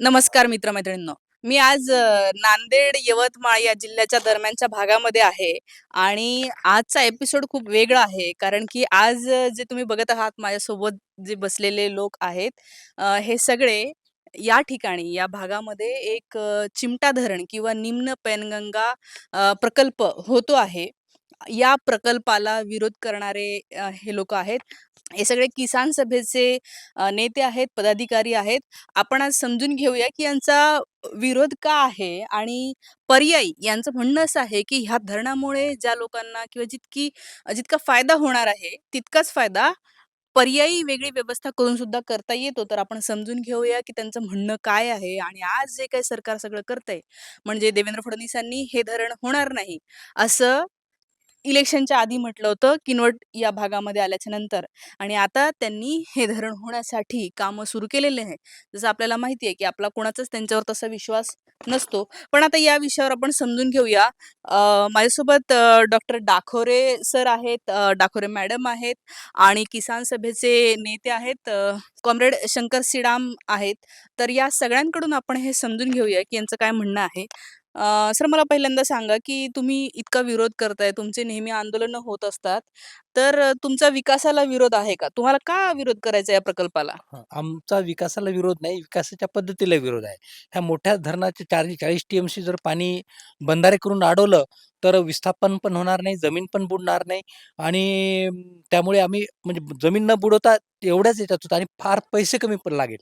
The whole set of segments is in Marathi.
नमस्कार मित्रमैत्रिणींनो. मी आज नांदेड यवतमाळ या जिल्ह्याच्या दरम्यानच्या भागामध्ये आहे आणि आजचा एपिसोड खूप वेगळा आहे. कारण की आज जे तुम्ही बघत आहात माझ्यासोबत जे बसलेले लोक आहेत हे सगळे या ठिकाणी या भागामध्ये एक चिमटा धरण किंवा निम्न पैनगंगा प्रकल्प होतो आहे. या प्रकल्पाला विरोध करणारे हे लोक आहेत. हे सगळे किसान सभेचे नेते आहेत पदाधिकारी आहेत. आपण आज समजून घेऊया की यांचा विरोध का आहे आणि पर्यायी यांचं म्हणणं असं आहे की ह्या धरणामुळे ज्या लोकांना किंवा जितकी जितका फायदा होणार आहे तितकाच फायदा पर्यायी वेगळी व्यवस्था करून सुद्धा करता येतो. तर आपण समजून घेऊया की त्यांचं म्हणणं काय आहे आणि आज जे काही सरकार सगळं करतंय म्हणजे देवेंद्र फडणवीसांनी हे धरण होणार नाही असं इलेक्शनच्या आधी म्हटलं होतं किनवट या भागामध्ये आल्याच्यानंतर. आणि आता त्यांनी हे धरण होण्यासाठी कामं सुरू केलेले आहे जसं आपल्याला माहिती आहे की आपला कोणाचाच त्यांच्यावर तसा विश्वास नसतो. पण आता या विषयावर आपण समजून घेऊया. माझ्यासोबत डॉक्टर डाखोरे सर आहेत डाखोरे मॅडम आहेत आणि किसान सभेचे नेते आहेत कॉम्रेड शंकर सिडाम आहेत. तर या सगळ्यांकडून आपण हे समजून घेऊया की यांचं काय म्हणणं आहे. अ, सर मला पहिल्यांदा सांगा की तुम्ही इतका विरोध करताय तुमचे नेहमी आंदोलनं होत असतात. तर तुमचा विकासाला विरोध आहे का तुम्हाला का विरोध करायचा या प्रकल्पाला आमचा विकासाला विरोध नाही, विकासाच्या पद्धतीला विरोध आहे. ह्या मोठ्या धरणाचे 40 टीएमसी जर पाणी बंधारे करून अडवलं, तर विस्थापन पण होणार नाही, जमीन पण बुडणार नाही आणि त्यामुळे आम्ही म्हणजे जमीन न बुडवता एवढ्याच येतात होतं आणि फार पैसे कमी पण लागेल.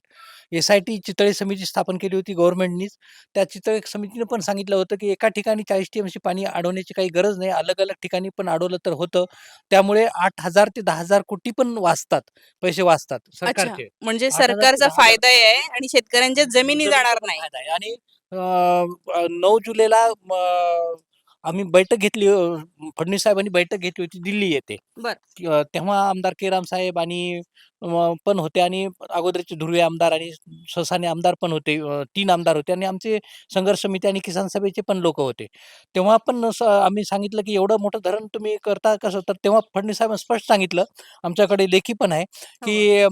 एस-आय-टी चितळे समिती स्थापन केली होती गव्हर्नमेंटनीच. त्या चितळे समितीने पण सांगितलं होतं, की एका ठिकाणी चाळीस टी एमसी पाणी अडवण्याची काही गरज नाही. अलग-अलग ठिकाणी पण अडवलं तर होतं. त्यामुळे 8,000 ते 10,000 कोटी पण वाचतात, पैसे वाचतात अच्छा सरकारचे. म्हणजे 8,000 ते सरकारचा 10,000 फायदा आहे आणि शेतकऱ्यांच्या जमिनी जाणार नाही फायदा आहे आणि अ, अ, 9 जुलैला आम्ही बैठक घेतली अ, फडणवीस साहेबांनी बैठक घेतली होती दिल्ली येथे. बर अ, तेव्हा आमदार केराम साहेब आणि पण होते आणि अगोदरचे धुर्वे आमदार आणि ससाने आमदार पण होते. 3 आमदार होते आणि आमचे संघर्ष समिती आणि किसान सभेचे पण लोकं होते. तेव्हा पण आम्ही सांगितलं, की एवढं मोठं धरण तुम्ही करता कसं? तर तेव्हा फडणवीस साहेबांनी स्पष्ट सांगितलं, आमच्याकडे लेखी पण आहे, हो की अ,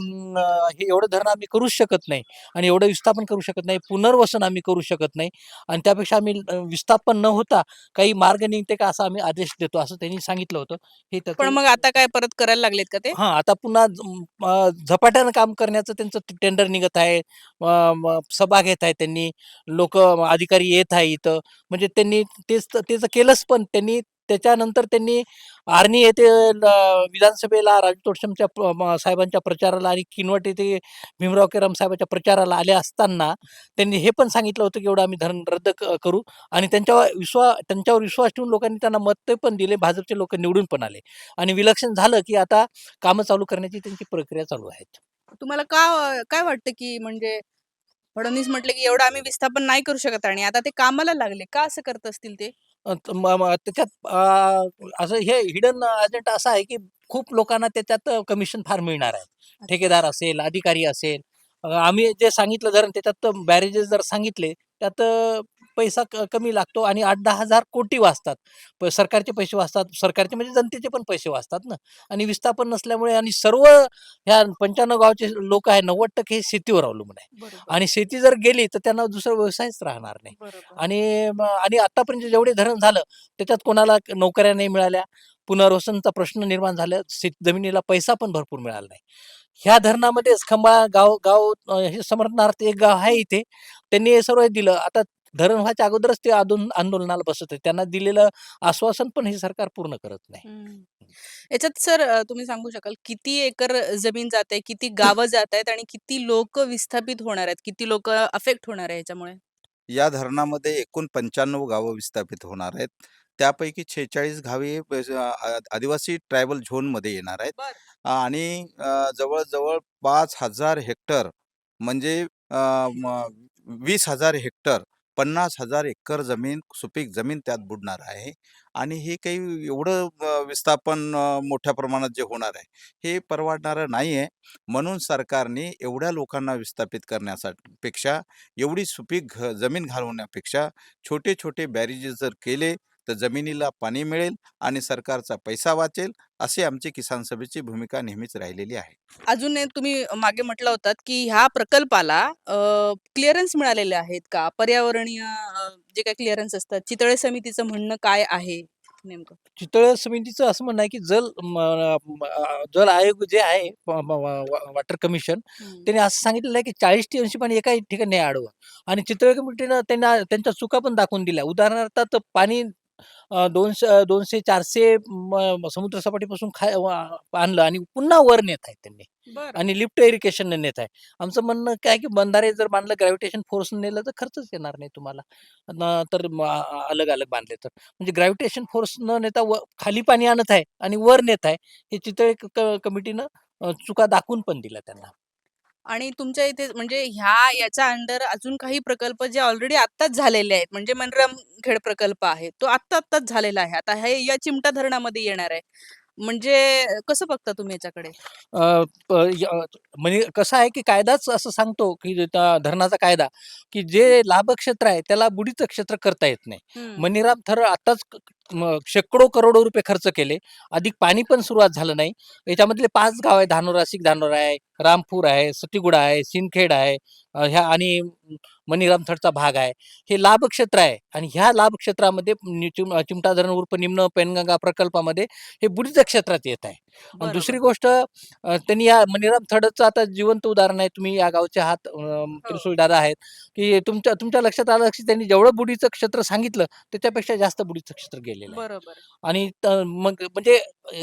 हे एवढं धरण आम्ही करूच शकत नाही आणि एवढं विस्थापन करू शकत नाही, पुनर्वसन आम्ही करू शकत नाही आणि त्यापेक्षा आम्ही विस्थापन न होता काही मार्ग निघते का असा आम्ही आदेश देतो, असं त्यांनी सांगितलं होतं. हे पण मग आता काय परत करायला लागलेत का ते हां, आता पुन्हा झपाट्यानं काम करण्याचं त्यांचं टेंडर निघत आहे. सभा घेत आहे त्यांनी. लोकं अधिकारी येत आहे इथं. म्हणजे त्यांनी तेच तर केलंच पण त्यांनी त्याच्यानंतर त्यांनी आर्णी येथे विधानसभेला राजू तोडसमच्या साहेबांच्या प्रचाराला आणि किनवट येथे भीमराव केराम साहेबांच्या प्रचाराला आले असताना त्यांनी हे पण सांगितलं होतं, की एवढं आम्ही धरण रद्द करू आणि त्यांच्यावर विश्वा त्यांच्यावर विश्वास ठेवून लोकांनी त्यांना मत पण दिले. भाजपचे लोक निवडून पण आले आणि विलक्षण झालं, की आता कामं चालू करण्याची त्यांची प्रक्रिया चालू आहे. तुम्हाला का काय वाटतं की म्हणजे फडणवीस म्हटले की एवढं आम्ही विस्थापन नाही करू शकत आणि आता ते कामाला लागले का असं करत असतील ते अ, त म म त्याच्यात अ, असं हे हिडन अजेंडा असा आहे, की खूप लोकांना त्याच्यात कमिशन फार मिळणार आहे. अच्छा ठेकेदार असेल, अधिकारी असेल. अ, आम्ही जे सांगितलं जर त्याच्यात बॅरेजेस जर सांगितले, त्यात अ, पैसा क कमी लागतो आणि 8-10 हजार कोटी वाचतात. प सरकारचे पैसे वाचतात. सरकारचे म्हणजे जनतेचे पण पैसे वाचतात ना आणि विस्थापन नसल्यामुळे आणि सर्व ह्या 95 गावचे लोकं आहे 90% हे शेतीवर अवलंबून आहे आणि शेती जर गेली, तर त्यांना दुसरा व्यवसायच राहणार नाही. आणि आणि आतापर्यंत जेवढे धरण झालं, त्याच्यात कोणाला नोकऱ्या नाही मिळाल्या. पुनर्वसनचा प्रश्न निर्माण झाला. शेत जमिनीला पैसा पण भरपूर मिळाला नाही. ह्या धरणामध्येच खंबाळा गाव गाव हे समर्थनार्थ एक गाव आहे इथे. त्यांनी हे सर्व दिलं. आता धरण व्हायच्या अगोदरच ते आदोन आंदोलनाला बसत आहेत. त्यांना दिलेलं आश्वासन पण हे सरकार पूर्ण करत नाही. याच्यात सर तुम्ही सांगू शकाल किती एकर जमीन जाते किती गावं जात आहेत आणि किती लोक विस्थापित होणार आहेत किती लोक अफेक्ट होणार आहे याच्यामुळे या धरणामध्ये एकूण 95 गावं विस्थापित होणार आहेत. त्यापैकी 46 गावे आदिवासी ट्रायबल झोनमध्ये येणार आहेत. आणि जवळ-जवळ 5,000 हेक्टर म्हणजे अ, म 20,000 पन्नास हजार एकर जमीन, सुपीक जमीन त्यात बुडणार आहे. आणि हे काही एवढं अ, विस्थापन अ, मोठ्या प्रमाणात जे होणार आहे, हे परवडणारं नाही आहे. म्हणून सरकारने एवढ्या लोकांना विस्थापित करण्यासाठी पेक्षा एवढी सुपीक घ जमीन घालवण्यापेक्षा छोटे-छोटे बॅरेजेस जर केले, तर जमिनीला पाणी मिळेल आणि सरकारचा पैसा वाचेल अशी आमची किसान सभेची भूमिका नेहमीच राहिलेली आहे. अजून तुम्ही मागे म्हटलं होतात की ह्या प्रकल्पाला क्लिअरन्स मिळालेले आहेत का? पर्यावरणीय जे काही क्लिअरन्स असतात चितळे समितीचं म्हणणं काय आहे नेमकं? चितळ समितीचं असं म्हणणं आहे की जल जल आयोग जे आहे वॉटर कमिशन त्यांनी असं सांगितलेलं आहे की चाळीस टी अंशी पाणी एका ठिकाणी नाही अडवा आणि चितळ कमिटीनं त्यांना त्यांच्या चुका पण दाखवून दिल्या. उदाहरणार्थ पाणी दोनशे दोनशे चारशे समुद्र सपाटीपासून वा- आणलं आणि पुन्हा वर नेत आहेत त्यांनी. आणि लिफ्ट इरिगेशन नेत आहे आमचं म्हणणं काय की बंधारे जर बांधलं ग्रॅव्हिटेशन फोर्स नेलं तर खर्चच येणार नाही तुम्हाला. तर अलग अलग बांधले तर. म्हणजे ग्रॅव्हिटेशन फोर्स न नेता व खाली पाणी आणत आहे आणि वर नेत आहे. हे क- कमिटीनं चुका दाखवून पण दिल्या त्यांना. आणि तुमच्या इथे म्हणजे ह्या याच्या अंडर अजून काही प्रकल्प जे ऑलरेडी आत्ताच झालेले आहेत म्हणजे मनराम खेड प्रकल्प आहे तो आत्ता आत्ताच झालेला आहे. आता हे या चिमटा धरणामध्ये येणार आहे. म्हणजे कसं बघता तुम्ही याच्याकडे? अ, प- य- अ, म्हणजे कसं आहे की कायदाच असं सांगतो की त्या धरणाचा कायदा की जे लाभ क्षेत्र आहे त्याला बुडीचं क्षेत्र करता येत नाही. हम्म. मणिराम थर आताच शेकडो करोडो रुपये खर्च केले. अधिक पाणी पण सुरुवात झालं नाही. याच्यामधले पाच गाव आहे धानोरा सिक धानोरा आहे रामपूर आहे सतीगुडा आहे सिंदखेड आहे ह्या आणि मणिरामथडचा भाग आहे. हे लाभक्षेत्र आहे आणि ह्या लाभक्षेत्रामध्ये चिम- चिमटा धरण उर्फ निम्न पेनगंगा प्रकल्पामध्ये हे बुडीचं क्षेत्रात येत आहे. दुसरी गोष्ट त्यांनी या मणिराम थडचं आता जिवंत उदाहरण आहे. तुम्ही या गावचे आहात हो. त्रिशूल दादा आहेत की तुमच्या तुमच्या लक्षात आलं की त्यांनी जेवढं बुडीचं क्षेत्र सांगितलं त्याच्यापेक्षा जास्त बुडीचं क्षेत्र गेलेलं बरोबर. आणि मग म्हणजे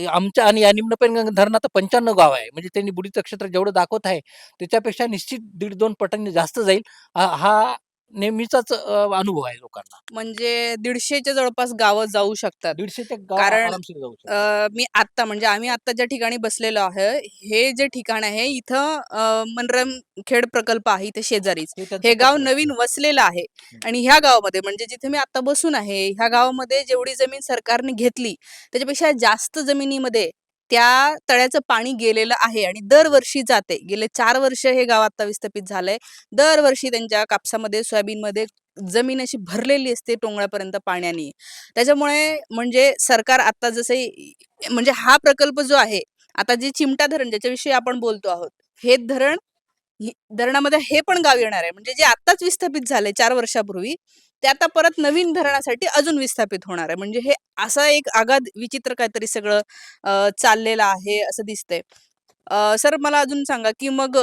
आमच्या आणि या निम्न धरणात पंच्याण्णव गाव आहे. म्हणजे त्यांनी बुडीचं क्षेत्र जेवढं दाखवत आहे त्याच्यापेक्षा निश्चित दीड दोन पटांनी जास्त जाईल. हा नेहमीचाच अनुभव आहे लोकांना म्हणजे दीडशेच्या जवळपास गावं जाऊ शकतात दीडशे ते गाव कारण, आरामशीर जाऊ शकतात. अ, मी आत्ता म्हणजे आम्ही आत्ता ज्या ठिकाणी बसलेलो आहे हे जे ठिकाण आहे इथं अ, मनराम खेड प्रकल्प आहे इथे शेजारीच हे त्यांचं हे गाव आहे. नवीन वसलेलं आहे आणि ह्या गावामध्ये म्हणजे जिथे मी आता बसून आहे ह्या गावामध्ये जेवढी जमीन सरकारने घेतली त्याच्यापेक्षा जास्त जमिनीमध्ये त्या तळ्याचं पाणी गेलेलं आहे आणि दरवर्षी जाते. गेले चार वर्ष हे गाव आता विस्थापित झालंय. दरवर्षी त्यांच्या कापसामध्ये सोयाबीनमध्ये जमीन अशी भरलेली असते टोंगळापर्यंत पाण्याने. त्याच्यामुळे म्हणजे सरकार आता जसे म्हणजे हा प्रकल्प जो आहे आता जे चिमटा धरण ज्याच्याविषयी आपण बोलतो आहोत हे धरण धरणामध्ये हे पण गाव येणार आहे. म्हणजे जे आत्ताच विस्थापित झाले चार वर्षापूर्वी ते आता परत नवीन धरणासाठी अजून विस्थापित होणार आहे. म्हणजे हे असा एक आगाध विचित्र काहीतरी सगळं चाललेलं आहे असं दिसतंय. सर मला अजून सांगा की मग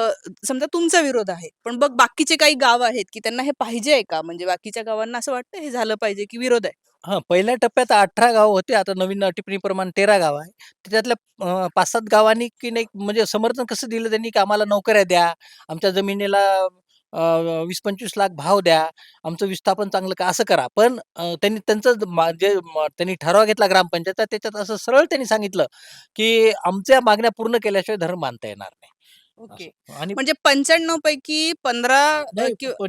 समजा तुमचा विरोध आहे पण बघ बाकीचे काही गाव आहेत की त्यांना हे पाहिजे आहे का? म्हणजे बाकीच्या गावांना असं वाटतं हे झालं पाहिजे की विरोध आहे. हा पहिल्या टप्प्यात अठरा गाव होते. आता नवीन टिप्पणीप्रमाणे तेरा गाव आहे. त्याच्यातल्या पाच सात गावांनी की नाही म्हणजे समर्थन कसं दिलं त्यांनी की आम्हाला नोकऱ्या द्या. आमच्या जमिनीला वीस पंचवीस लाख भाव द्या. आमचं विस्थापन चांगलं का असं करा. पण त्यांनी त्यांचं मा- जे म- त्यांनी ठराव घेतला ग्रामपंचायत त्याच्यात असं सरळ त्यांनी सांगितलं की आमच्या मागण्या पूर्ण केल्याशिवाय धरण बांधता येणार नाही. ओके. आणि म्हणजे पंच्याण्णव पैकी पंधरा अ, नाही किंवा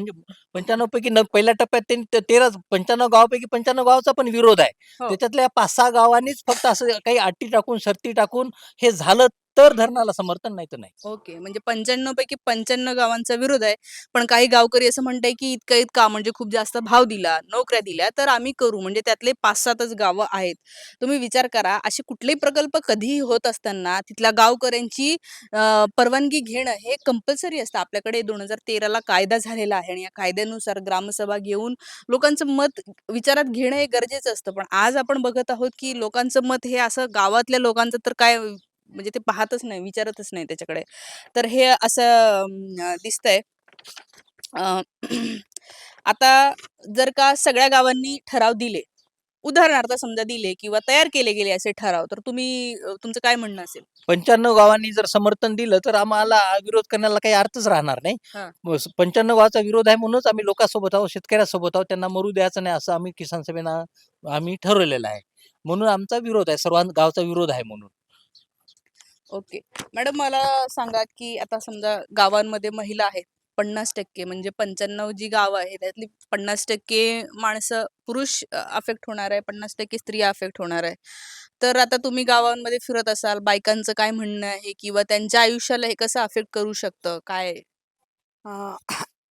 पंच्याण्णव पैकी न पहिल्या टप्प्यात त्यांनी ते- तेरा पंच्याण्णव गावापैकी पंच्याण्णव गावाचा पण विरोध आहे हो. त्याच्यातल्या पाच सहा गावांनीच फक्त असं काही अटी टाकून शर्ती टाकून हे झालं तर धरणाला समर्थन नाही तर नाही. ओके म्हणजे पंच्याण्णव पैकी पंच्याण्णव गावांचा विरोध आहे. पण काही गावकरी असं म्हणताय की इतकं इतका म्हणजे खूप जास्त भाव दिला नोकऱ्या दिल्या तर आम्ही करू. म्हणजे त्यातले पाच सातच गावं आहेत. तुम्ही विचार करा असे कुठलेही प्रकल्प कधीही होत असताना तिथल्या गावकऱ्यांची परवानगी घेणं हे कंपल्सरी असतं. आपल्याकडे दोन हजार तेराला कायदा झालेला आहे आणि या कायद्यानुसार ग्रामसभा घेऊन लोकांचं मत विचारात घेणं हे गरजेचं असतं. पण आज आपण बघत आहोत की लोकांचं मत हे असं गावातल्या लोकांचं तर काय म्हणजे ते पाहतच नाही विचारतच नाही त्याच्याकडे. तर हे असं दिसतंय. आता जर का सगळ्या गावांनी ठराव दिले उदाहरणार्थ समजा दिले किंवा तयार केले गेले असे ठराव तर तुम्ही तुमचं काय म्हणणं असेल? पंच्याण्णव गावांनी जर समर्थन दिलं तर आम्हाला विरोध करण्याला काही अर्थच राहणार नाही. पंच्याण्णव गावाचा विरोध आहे म्हणूनच आम्ही लोकांसोबत आहोत शेतकऱ्यासोबत आहोत त्यांना मरू द्यायचं नाही असं आम्ही किसान सभेनं आम्ही ठरवलेलं आहे. म्हणून आमचा विरोध आहे सर्वां गावचा विरोध आहे म्हणून. ओके. मॅडम मला सांगा की आता समजा गावांमध्ये महिला आहेत पन्नास टक्के म्हणजे पंच्याण्णव जी गावं आहे त्यातली पन्नास टक्के माणसं पुरुष अफेक्ट होणार आहे पन्नास टक्के स्त्रिया अफेक्ट होणार आहे. तर आता तुम्ही गावांमध्ये फिरत असाल बायकांचं काय म्हणणं आहे किंवा त्यांच्या आयुष्याला हे कसं अफेक्ट करू शकतं? काय? अं,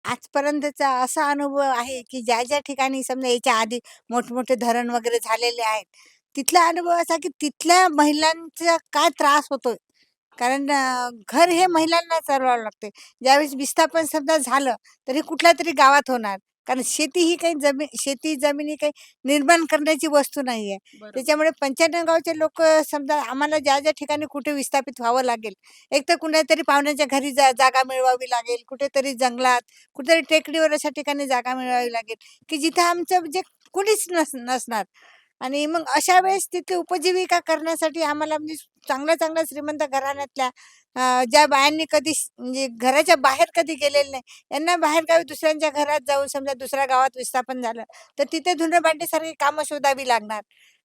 आजपर्यंतचा असा अनुभव आहे की ज्या ज्या ठिकाणी समजा याच्या आधी मोठमोठे धरण वगैरे झालेले आहेत तिथला अनुभव असा की तिथल्या महिलांचा काय त्रास होतोय? कारण घर हे महिलांना चालवावं लागते ज्यावेळेस विस्थापन समजा झालं तरी कुठल्या तरी गावात होणार. कारण शेती ही काही जमीन शेती जमीन ही काही निर्माण करण्याची वस्तू नाही आहे त्याच्यामुळे पंच्याण्णव गावचे लोक समजा आम्हाला ज्या ज्या ठिकाणी कुठे विस्थापित व्हावं लागेल एक तर कुठेतरी पाहुण्याच्या घरी जा जागा मिळवावी लागेल कुठेतरी जंगलात कुठेतरी टेकडीवर अशा ठिकाणी जागा मिळवावी लागेल की जिथं आमचं म्हणजे कुणीच नस नसणार. आणि मग अशा वेळेस तिथे उपजीविका करण्यासाठी आम्हाला म्हणजे चांगल्या चांगल्या श्रीमंत घराण्यातल्या ज्या बायांनी कधी म्हणजे घराच्या बाहेर कधी गेलेले नाही यांना बाहेर गावी दुसऱ्यांच्या घरात जाऊन समजा दुसऱ्या गावात विस्थापन झालं तर तिथे धुणं भांडीसारखी कामं शोधावी लागणार.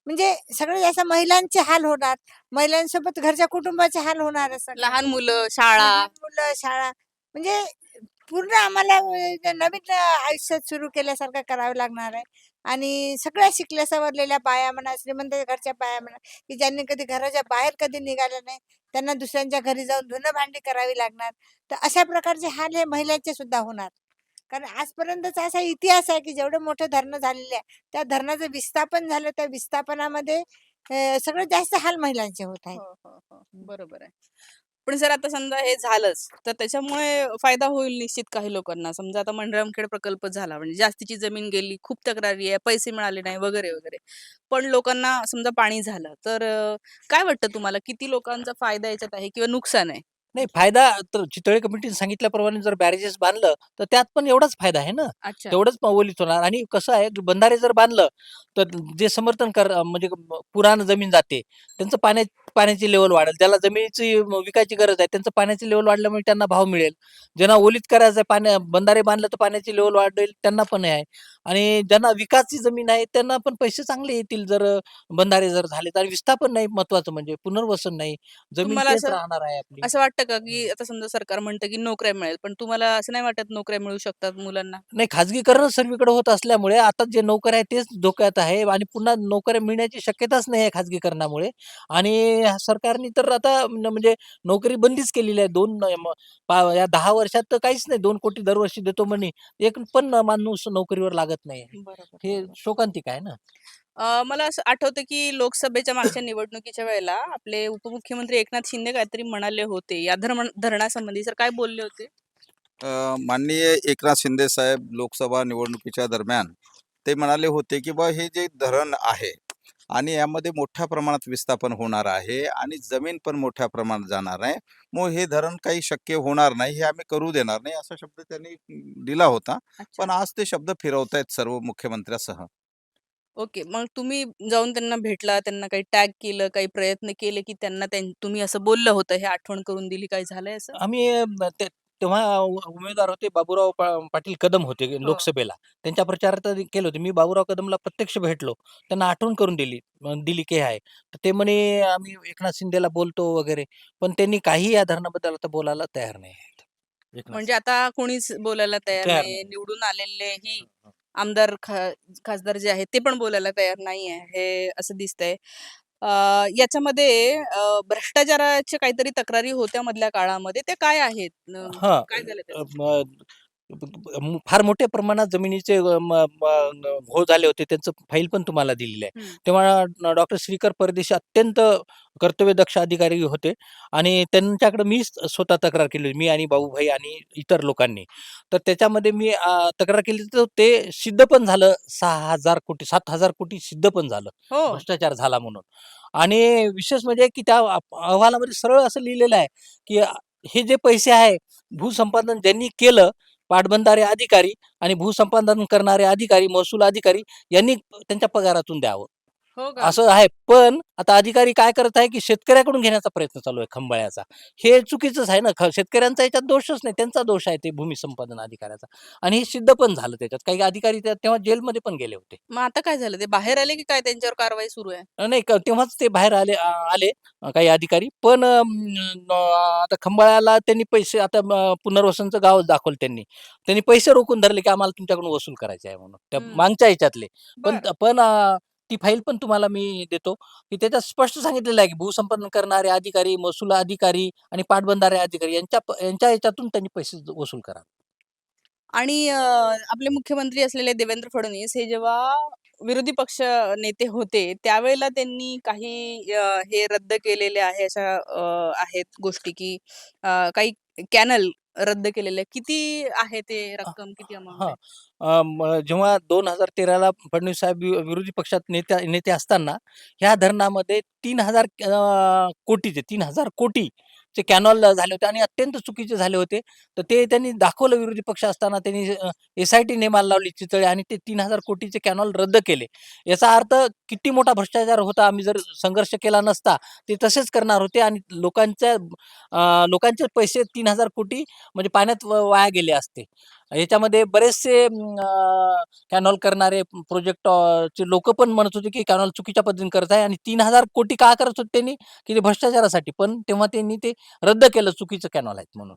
म्हणजे सगळं जास्त महिलांचे हाल होणार महिलांसोबत घरच्या कुटुंबाचे हाल होणार असं. लहान मुलं शाळा. मुलं शाळा. म्हणजे पूर्ण आम्हाला नवीन आयुष्य सुरू केल्यासारखं करावं लागणार आहे. आणि सगळ्या शिकल्या सवरलेल्या बाया म्हणा श्रीमंत घरच्या बाया म्हणा की ज्यांनी कधी घराच्या बाहेर कधी निघालं नाही त्यांना दुसऱ्यांच्या घरी जाऊन धुणं भांडी करावी लागणार. तर अशा प्रकारचे हाल हे महिलांचे सुद्धा होणार. कारण आजपर्यंतचा असा इतिहास आहे की जेवढे मोठे धरणं झालेले आहे त्या धरणाचं विस्थापन झालं त्या विस्थापनामध्ये अं, सगळ्यात जास्त हाल महिलांचे होत आहेत. हो, हो, हो. बरोबर आहे. पण जर आता समजा हे झालंच तर त्याच्यामुळे फायदा होईल निश्चित काही लोकांना. समजा आता मंडळमखेड प्रकल्प झाला म्हणजे जास्तीची जमीन गेली खूप तक्रारी आहे पैसे मिळाले नाही वगैरे वगैरे. पण लोकांना समजा पाणी झालं तर काय वाटतं तुम्हाला? किती लोकांचा फायदा याच्यात आहे किंवा नुकसान आहे? नाही फायदा तर चितळे कमिटीने सांगितल्याप्रमाणे जर बॅरेजेस बांधलं तर त्यात पण एवढाच फायदा आहे ना. अच्छा. तेवढंच ओलीत होणार. आणि कसं आहे बंधारे जर बांधलं तर जे समर्थन कर म्हणजे पुराण जमीन जाते त्यांचं पाण्या पाण्याची लेवल वाढेल. ज्याला जमिनीची विकायची गरज आहे त्यांचं पाण्याची लेवल वाढल्यामुळे त्यांना भाव मिळेल. ज्यांना ओलीत करायचं आहे पाण्या बंधारे बांधलं तर पाण्याची लेवल वाढेल त्यांना पण आहे. आणि ज्यांना विकासची जमीन आहे त्यांना पण पैसे चांगले येतील जर बंधारे जर झाले तर विस्थापन नाही महत्वाचं म्हणजे पुनर्वसन नाही. जमीन तुम्हाला तेच असं- राहणार आहे आपली. असं वाटतं का की आता समजा सरकार म्हणतं की नोकऱ्या मिळेल पण तुम्हाला असं नाही वाटत नोकऱ्या मिळू शकतात मुलांना? नाही खाजगीकरण सर्वीकडे होत असल्यामुळे आता जे नोकर आहे तेच धोक्यात आहे आणि पुन्हा नोकऱ्या मिळण्याची शक्यताच नाही आहे खाजगीकरणामुळे. आणि सरकारने तर आता न- म्हणजे नोकरी बंदीच केलेली आहे. दोन न- म- पा- या दहा वर्षात तर काहीच नाही. दोन कोटी दरवर्षी देतो म्हणे. एक पण माणूस नोकरीवर लागत नाही बरोबर हे शोकांतिक आहे ना? अ, मला असं आठवतं की लोकसभेच्या मागच्या निवडणुकीच्या वेळेला आपले उपमुख्यमंत्री एकनाथ शिंदे काहीतरी म्हणाले होते. या धर्म धरणासंबंधी सर काय बोलले होते? अ, माननीय एकनाथ शिंदे साहेब लोकसभा निवडणुकीच्या दरम्यान ते म्हणाले होते की बा हे जे धरण आहे आणि यामध्ये मोठ्या प्रमाणात विस्थापन होणार आहे आणि जमीन पण मोठ्या प्रमाणात जाणार आहे. मग हे धरण काही शक्य होणार नाही हे आम्ही करू देणार नाही असा शब्द त्यांनी दिला होता. पण आज ते शब्द फिरवतायत सर्व मुख्यमंत्र्यासह. ओके मग तुम्ही जाऊन त्यांना भेटला त्यांना काही टॅग केलं काही प्रयत्न केले की त्यांना त्यां- तुम्ही असं बोललं होतं हे आठवण करून दिली काय झालंय असं? आम्ही तेव्हा उमेदवार होते बाबूराव पा- पाटील कदम होते लोकसभेला. त्यांच्या प्रचारात केलं होते. मी बाबूराव कदमला प्रत्यक्ष भेटलो. त्यांना आठवण करून दिली अ, दिली की आहे तर ते म्हणे आम्ही एकनाथ शिंदेला बोलतो वगैरे पण त्यांनी काही या धरणाबद्दल आता बोलायला तयार नाही आहेत. एकनाथ म्हणजे आता कोणीच बोलायला तयार तयार नाही. नाही. निवडून आलेले ही. आमदार खा खासदार जे आहेत ते पण बोलायला तयार नाही आहे. हे असं दिसतंय. याच्यामध्ये भ्रष्टाचाराच्या काहीतरी तक्रारी होत्या मधल्या काळामध्ये. ते काय आहेत? काय झालं त्याचं? फार मोठ्या प्रमाणात जमिनीचे न- घोळ झाले होते. त्यांचं फाईल पण तुम्हाला दिलेली आहे. तेव्हा डॉक्टर श्रीकर परदेशी अत्यंत कर्तव्यदक्ष अधिकारी होते आणि त्यांच्याकडे मी स्वतः तक्रार केली होती. मी आणि भाऊभाई आणि इतर लोकांनी. तर त्याच्यामध्ये मी तक्रार केली तर ते सिद्ध पण झालं. सहा हजार कोटी सात हजार कोटी सिद्ध पण झालं. हो. भ्रष्टाचार झाला म्हणून. आणि विशेष म्हणजे की त्या अहवालामध्ये सरळ असं लिहिलेलं आहे की हे जे पैसे आहे भूसंपादन ज्यांनी केलं पाटबंधारे अधिकारी आणि भूसंपादन करणारे अधिकारी महसूल अधिकारी यांनी त्यांच्या पगारातून द्यावं. हो का? असं आहे. पण आता अधिकारी काय करत आहे की शेतकऱ्याकडून घेण्याचा प्रयत्न चालू आहे खंबाळ्याचा. हे चुकीचंच आहे ना. ख- शेतकऱ्यांचा याच्यात दोषच नाही. त्यांचा दोष आहे ते भूमी संपादन अधिकाऱ्याचा. आणि हे सिद्ध पण झालं त्याच्यात. काही अधिकारी त्या- तेव्हा जेलमध्ये पण गेले होते. मग आता काय झालं? ते बाहेर आले की काय? त्यांच्यावर कारवाई सुरू आहे? अ, नाही. क- तेव्हाच ते बाहेर आले आ- आले अ, काही अधिकारी. पण अम, न- आता खंबाळ्याला त्यांनी पैसे आता म, पुनर्वसनचं गाव दाखवलं त्यांनी. त्यांनी पैसे रोखून धरले की आम्हाला तुमच्याकडून वसूल करायचे आहे म्हणून. त्या हम्म. मागच्या ह्याच्यातले. पण बरं. पण अ, ती फाईल पण तुम्हाला मी देतो. की त्याच्यात स्पष्ट सांगितलेलं आहे की भूसंपादन करणारे अधिकारी महसूल अधिकारी आणि पाटबंधारे अधिकारी यांच्या यांच्या ह्याच्यातून त्यांनी पैसे वसूल करा. आणि आपले मुख्यमंत्री असलेले देवेंद्र फडणवीस हे जेव्हा विरोधी पक्ष नेते होते त्यावेळेला त्यांनी काही हे रद्द केलेले आहे अशा आहेत गोष्टी की काही कॅनल रद्द केलेले किती आहे ते रक्कम? किती अमाऊंट हां. आहे? अ, म जेव्हा 2013ला फडणवीस साहेब वि विरोधी पक्षात नेत्या नेते असताना ह्या धरणामध्ये 3000 अ, कोटीचे 3000 ते कॅनॉल झाले होते आणि अत्यंत चुकीचे झाले होते. तर ते त्यांनी दाखवलं विरोधी पक्ष असताना त्यांनी एस-आय-टी नेमाला लावली चितळे आणि ते तीन हजार कोटीचे कॅनॉल रद्द केले. याचा अर्थ किती मोठा भ्रष्टाचार होता. आम्ही जर संघर्ष केला नसता, ते तसेच करणार होते आणि लोकांच्या लोकांचे पैसे तीन हजार कोटी म्हणजे पाण्यात वाया गेले असते. याच्यामध्ये बरेचसे कॅनॉल करणारे प्रोजेक्ट चे लोक पण म्हणत होते, की कॅनॉल चुकीच्या पद्धतीने करत आहे आणि तीन हजार कोटी का करत होते त्यांनी? की ते भ्रष्टाचारासाठी. पण तेव्हा त्यांनी ते रद्द केलं चुकीचं कॅनॉल आहेत म्हणून.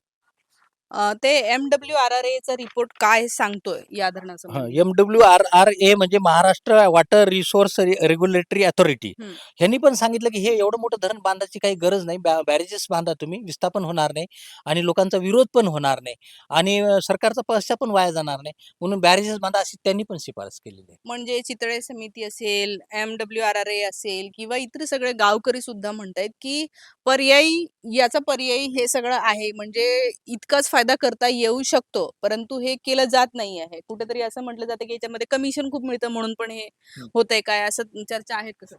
अ, ते एम-डब्ल्यू-आर-आर-एचा रिपोर्ट काय सांगतोय या हां, धरणासंबंधी? एम-डब्ल्यू-आर-आर-ए म्हणजे Maharashtra water resource regulatory authority. हं. ह्यांनी पण सांगितलं, की हे एवढं मोठं धरण बांधायची काही गरज नाही. बॅ बॅरेजेस बांधा तुम्ही, विस्थापन होणार नाही आणि लोकांचा विरोध पण होणार नाही आणि अ, सरकारचा पैसा पण वाया जाणार नाही. म्हणून बॅरेजेस बांधा अशी त्यांनी पण शिफारस केलेली आहे. म्हणजे चितळे समिती असेल, एम-डब्ल्यू-आर-आर-ए असेल किंवा इतर सगळे गावकरी सुद्धा म्हणतायत, की पर्यायी याचा पर्यायी हे सगळं आहे. म्हणजे इतकाच फायदा करता येऊ शकतो, परंतु हे केलं जात नाही आहे. कुठेतरी असं म्हटलं जातं, की याच्यामध्ये कमिशन खूप मिळतं म्हणून पण हे हं. होतंय काय? असं चर्चा आहेत का सर?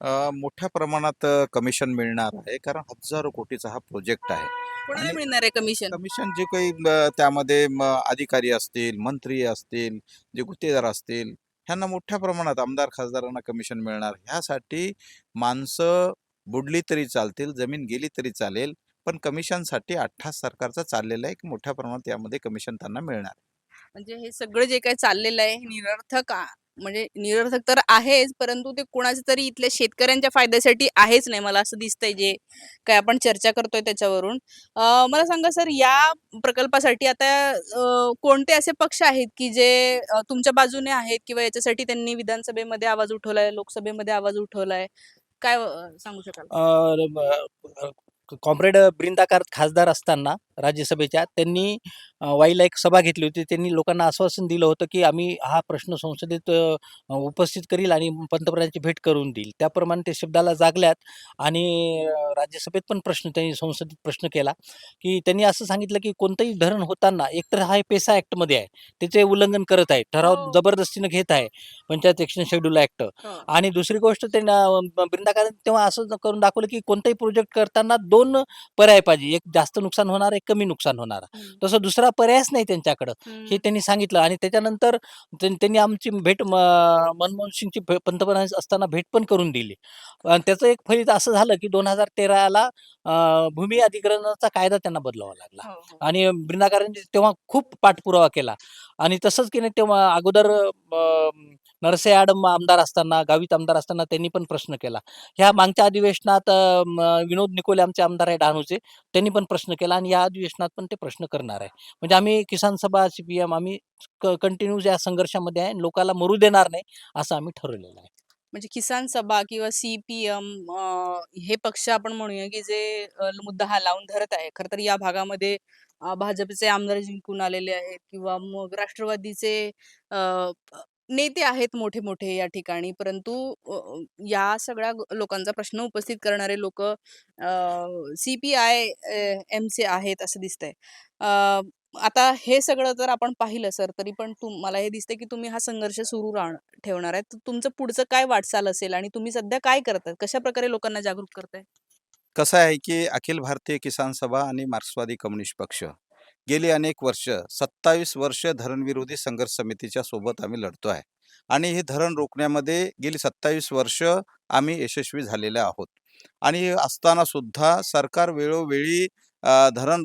अ, मोठ्या प्रमाणात कमिशन मिळणार आहे कारण हजारो कोटीचा हा प्रोजेक्ट आहे मिळणार आहे कमिशन? कमिशन जे काही त्यामध्ये अधिकारी असतील मंत्री असतील जे गुत्तेदार असतील ह्यांना मोठ्या प्रमाणात आमदार खासदारांना कमिशन मिळणार ह्यासाठी माणसं बुडली तरी चालतील जमीन गेली तरी चालेल पण कमिशनसाठी अठ्ठास सरकारचा चाललेला आहे की मोठ्या प्रमाणात यामध्ये कमिशन त्यांना मिळणार म्हणजे हे सगळं जे काही चाललेलं आहे हे निरर्थक आ म्हणजे निरर्थक तर आहेच, परंतु ते कुणाच्या तरी इथल्या शेतकऱ्यांच्या फायद्यासाठी आहेच नाही. मला असं दिसतंय जे काही आपण चर्चा करतोय त्याच्यावरून. अ, मला सांगा सर या प्रकल्पासाठी आता अ, कोणते असे पक्ष आहेत की जे अ, तुमच्या बाजूने आहेत किंवा याच्यासाठी त्यांनी विधानसभेमध्ये आवाज उठवलाय, लोकसभेमध्ये आवाज उठवलाय? काय अ, सांगू शकाल? अ, ब कॉम्रेड ब्रिंदाकार खासदार असताना राज्यसभेच्या त्यांनी वाईला एक सभा घेतली होती. त्यांनी लोकांना आश्वासन दिलं होतं, की आम्ही हा प्रश्न संसदेत उपस्थित करील आणि पंतप्रधानांची भेट करून देईल. त्याप्रमाणे ते शब्दाला जागल्यात आणि राज्यसभेत पण प्रश्न त्यांनी संसदेत प्रश्न केला, की त्यांनी असं सांगितलं, की कोणतंही धरण होताना एकतर हा पेसा ॲक्टमध्ये आहे. त्याचे उल्लंघन करत आहे. ठराव हो. जबरदस्तीनं घेत आहे. Panchayat action schedule act. हो. आणि दुसरी गोष्ट त्यांना बृंदाकारांनी तेव्हा असं करून दाखवलं, की कोणताही प्रोजेक्ट करताना 2 पर्याय पाहिजे. एक जास्त नुकसान होणार, एक कमी नुकसान होणार. तसं दुसरा पर्यायच नाही त्यांच्याकडं. हं. त्यांनी सांगितलं आणि त्याच्यानंतर त्यां त्यांनी आमची भेट मनमोहन सिंगची पंतप्रधान असताना भेट पण करून दिली. आणि त्याचं एक फलित असं झालं, की 2013ला अ, भूमी अधिग्रहणाचा कायदा त्यांना बदलावा लागला. हो, हो. आणि बृंदाकारांनी तेव्हा खूप पाठपुरावा केला आणि तसंच की नाही तेव्हा अगोदर नरसे आडम आमदार असताना, गावित आमदार असताना त्यांनी पण प्रश्न केला. ह्या मागच्या अधिवेशनात विनोद निकोले आमचे आमदार आहे डहाणूचे, त्यांनी पण प्रश्न केला आणि या अधिवेशनात पण ते प्रश्न करणार आहे. म्हणजे आम्ही किसान सभा, सी-पी-एम आम्ही कंटिन्यू या संघर्षामध्ये आहे. लोकाला मरू देणार नाही, असं आम्ही ठरवलेलं आहे. म्हणजे किसान सभा किंवा सी-पी-एम हे पक्ष आपण म्हणूया की जे मुद्दा हा लावून धरत आहे. खरं तर या भागामध्ये भाजपचे आमदार जिंकून आलेले आहेत किंवा मग राष्ट्रवादीचे नेते आहेत मोठे-मोठे या ठिकाणी. परंतु अ, या सगळ्या लोकांचा प्रश्न उपस्थित करणारे लोक सी-पी-आय अ, एमचे आहेत असं दिसतंय. अ, आता हे सगळं जर आपण पाहिलं सर, तरी पण तुम मला हे दिसतंय की तुम्ही हा संघर्ष सुरू राहण ठेवणार आहे. तर तुमचं पुढचं काय वाटचाल असेल आणि तुम्ही सध्या काय करतात कशा प्रकारे लोकांना जागरूक करताय? कसं आहे की अखिल भारतीय किसान सभा आणि मार्क्सवादी कम्युनिस्ट पक्ष गेली अनेक वर्ष 27 वर्ष धरणविरोधी संघर्ष समितीच्या सोबत आम्ही लढतो आहे. आणि हे धरण रोखण्यामध्ये गेली 27 वर्ष आम्ही यशस्वी झालेले आहोत. आणि असताना सुद्धा सरकार वेळोवेळी धरण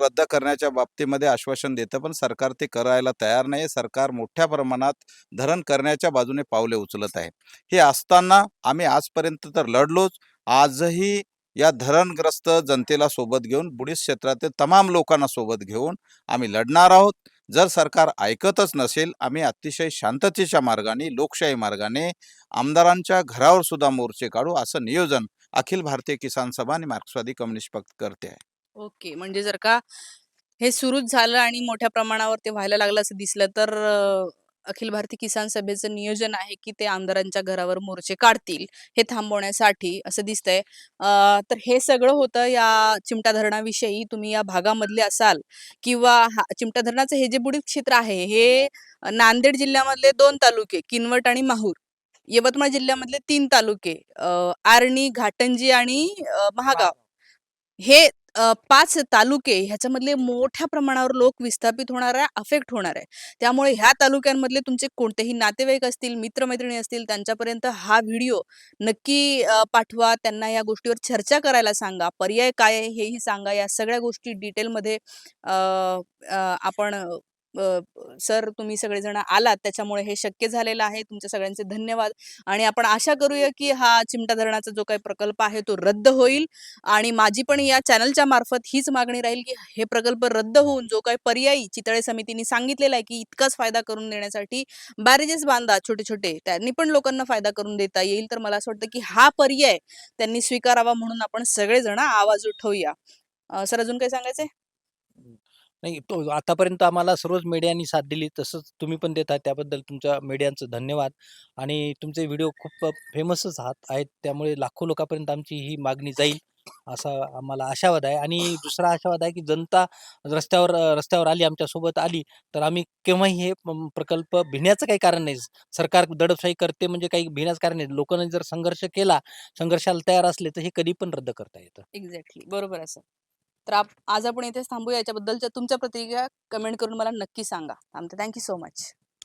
रद्द करण्याच्या बाबतीमध्ये आश्वासन देतं पण सरकार ते करायला तयार नाही सरकार मोठ्या प्रमाणात धरण करण्याच्या बाजूने पावले उचलत आहे. हे असताना आम्ही आजपर्यंत तर लढलोच. आजही या धरणग्रस्त जनतेला सोबत घेऊन बुडीत क्षेत्रातील तमाम लोकांना सोबत घेऊन आम्ही लढणार आहोत जर सरकार ऐकतच नसेल आम्ही अतिशय शांततेच्या मार्गाने लोकशाही मार्गाने आमदारांच्या घरावर सुद्धा मोर्चे काढू असं नियोजन अखिल भारतीय किसान सभा आणि मार्क्सवादी कम्युनिस्ट पक्ष करते आहे ओके. म्हणजे जर का हे सुरूच झालं आणि मोठ्या प्रमाणावर ते व्हायला लागलं असं दिसलं तर अखिल भारतीय किसान सभेचं नियोजन आहे की ते आमदारांच्या घरावर मोर्चे काढतील हे थांबवण्यासाठी असं दिसतंय. तर हे सगळं होतं या चिमटा धरणाविषयी. तुम्ही या भागामधले असाल किंवा चिमटा धरणाचं हे जे बुडीत क्षेत्र आहे हे नांदेड जिल्ह्यामधले दोन तालुके किनवट आणि माहूर यवतमाळ जिल्ह्यामधले तीन तालुके आर्णी घाटंजी आणि महागाव. हे अ, पाच तालुके ह्याच्यामधले मोठ्या प्रमाणावर लोक विस्थापित होणार आहे अफेक्ट होणार आहे. त्यामुळे ह्या तालुक्यांमधले तुमचे कोणतेही नातेवाईक असतील मित्रमैत्रिणी असतील त्यांच्यापर्यंत हा व्हिडिओ नक्की अ, पाठवा. त्यांना या गोष्टीवर चर्चा करायला सांगा. पर्याय काय आहे हेही सांगा. या सगळ्या गोष्टी डिटेलमध्ये अ, अ, आपण सर तुम्ही सगळेजण आलात त्याच्यामुळे हे शक्य झालेलं आहे. तुमच्या सगळ्यांचे धन्यवाद. आणि आपण आशा करूया की हा चिमटा धरणाचा जो काही प्रकल्प आहे तो रद्द होईल आणि माझी पण या चॅनलच्या मार्फत हीच मागणी राहील की हे प्रकल्प रद्द होऊन जो काही पर्यायी चितळे समितीने सांगितलेला आहे की इतकाच फायदा करून देण्यासाठी बॅरेजेस बांधा छोटे छोटे त्यांनी पण लोकांना फायदा करून देता येईल. तर मला असं वाटतं की हा पर्याय त्यांनी स्वीकारावा म्हणून आपण सगळेजण आवाज उठवूया. सर अजून काही सांगायचंय? नाही तो आतापर्यंत आम्हाला सर्वच मीडियानी साथ दिली तसंच तुम्ही पण देत आहात त्याबद्दल तुमच्या मीडियांचं धन्यवाद. आणि तुमचे व्हिडिओ खूप फेमसच आहात आहेत त्यामुळे लाखो लोकांपर्यंत आमची ही मागणी जाईल असा आम्हाला आशावाद आहे. आणि दुसरा आशावाद आहे की जनता रस्त्यावर रस्त्यावर आली आमच्यासोबत आली तर आम्ही केव्हाही हे प्रकल्प भिण्याचं काही कारण नाही. सरकार दडपशाही करते म्हणजे काही भिण्याचं कारण नाही. लोकांनी जर संघर्ष केला संघर्षाला तयार असले तर हे कधी पण रद्द करता येतं. एक्झॅक्टली बरोबर आहे तर आप आज आपण इथेच थांबूया. याच्याबद्दलच्या तुमच्या प्रतिक्रिया कमेंट करून मला नक्की सांगा. थांबते थँक्यू सो मच.